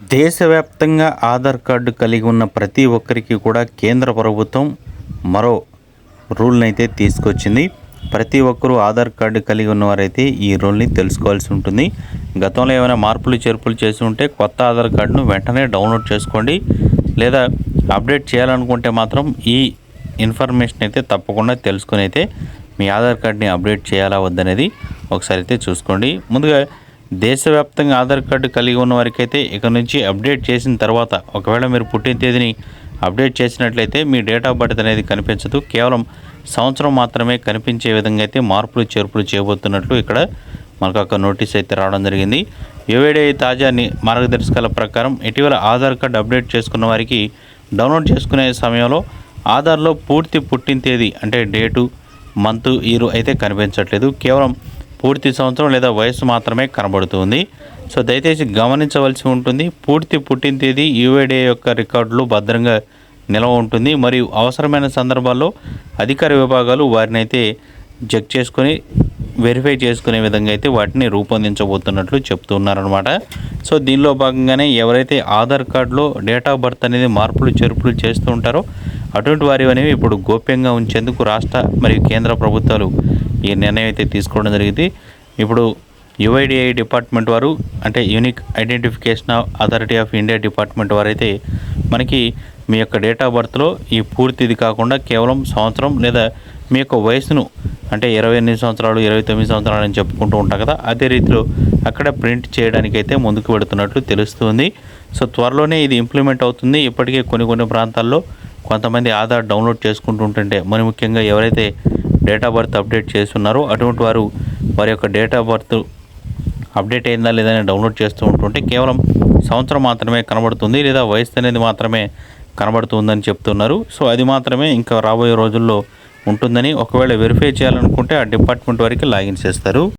దేశవ్యాప్తంగా ఆధార్ కార్డు కలిగి ఉన్న ప్రతి ఒక్కరికి కూడా కేంద్ర ప్రభుత్వం మరో రూల్ని అయితే తీసుకొచ్చింది. ప్రతి ఒక్కరూ ఆధార్ కార్డు కలిగి ఉన్నవారైతే ఈ రూల్ని తెలుసుకోవాల్సి ఉంటుంది. గతంలో ఏమైనా మార్పులు చేర్పులు చేసి ఉంటే కొత్త ఆధార్ కార్డును వెంటనే డౌన్లోడ్ చేసుకోండి. లేదా అప్డేట్ చేయాలనుకుంటే మాత్రం ఈ ఇన్ఫర్మేషన్ అయితే తప్పకుండా తెలుసుకొని అయితే మీ ఆధార్ కార్డ్ని అప్డేట్ చేయాలా వద్దనేది ఒకసారి అయితే చూసుకోండి. ముందుగా దేశవ్యాప్తంగా ఆధార్ కార్డు కలిగి ఉన్న వారికైతే ఇక నుంచి అప్డేట్ చేసిన తర్వాత ఒకవేళ మీరు పుట్టిన తేదీని అప్డేట్ చేసినట్లయితే మీ డేట్ ఆఫ్ బర్త్ అనేది కనిపించదు. కేవలం సంవత్సరం మాత్రమే కనిపించే విధంగా అయితే మార్పులు చేర్పులు చేయబోతున్నట్లు ఇక్కడ మనకు ఒక నోటీస్ అయితే రావడం జరిగింది. యుఏడిఐ తాజా మార్గదర్శకాల ప్రకారం ఇటీవల ఆధార్ కార్డు అప్డేట్ చేసుకున్న వారికి డౌన్లోడ్ చేసుకునే సమయంలో ఆధార్లో పూర్తి పుట్టిన తేదీ అంటే డేటు మంత్ ఇయర్ అయితే కనిపించట్లేదు. కేవలం పూర్తి సంవత్సరం లేదా వయసు మాత్రమే కనబడుతుంది. సో దయచేసి గమనించవలసి ఉంటుంది. పూర్తి పుట్టిన తేదీ యూఏడే యొక్క రికార్డులు భద్రంగా నిల్వ ఉంటుంది. మరియు అవసరమైన సందర్భాల్లో అధికార విభాగాలు వారిని అయితే చెక్ చేసుకొని వెరిఫై చేసుకునే విధంగా అయితే వాటిని రూపొందించబోతున్నట్లు చెప్తున్నారనమాట సో దీనిలో భాగంగానే ఎవరైతే ఆధార్ కార్డులో డేట్ ఆఫ్ బర్త్ అనేది మార్పులు చేర్పులు చేస్తూ ఉంటారో అటువంటి వారి అనేవి ఇప్పుడు గోప్యంగా ఉంచేందుకు రాష్ట్ర మరియు కేంద్ర ప్రభుత్వాలు ఈ నిర్ణయం అయితే తీసుకోవడం జరిగింది. ఇప్పుడు యుఐడిఐ డిపార్ట్మెంట్ వారు అంటే unique identification authority of India department వారైతే మనకి మీ యొక్క డేట్ ఆఫ్ బర్త్లో ఈ పూర్తిది కాకుండా కేవలం సంవత్సరం లేదా మీ యొక్క వయసును అంటే ఇరవై ఎనిమిది సంవత్సరాలు ఇరవై తొమ్మిది సంవత్సరాలు అని చెప్పుకుంటూ ఉంటాం కదా అదే రీతిలో అక్కడ ప్రింట్ చేయడానికి అయితే ముందుకు పెడుతున్నట్లు తెలుస్తుంది. సో త్వరలోనే ఇది ఇంప్లిమెంట్ అవుతుంది. ఇప్పటికే కొన్ని కొన్ని ప్రాంతాల్లో కొంతమంది ఆధార్ డౌన్లోడ్ చేసుకుంటూ ఉంటుంటే మరి ముఖ్యంగా ఎవరైతే డేట్ ఆఫ్ బర్త్ అప్డేట్ చేస్తున్నారు. అటువంటి వారు వారి యొక్క డేట్ ఆఫ్ బర్త్ అప్డేట్ అయిందా లేదా అని డౌన్లోడ్ చేస్తూ ఉంటుంటే కేవలం సంవత్సరం మాత్రమే కనబడుతుంది లేదా వయసు అనేది మాత్రమే కనబడుతుందని చెప్తున్నారు. సో అది మాత్రమే ఇంకా రాబోయే రోజుల్లో ఉంటుందని ఒకవేళ వెరిఫై చేయాలనుకుంటే ఆ డిపార్ట్మెంట్ వరకు లాగిన్ చేస్తారు.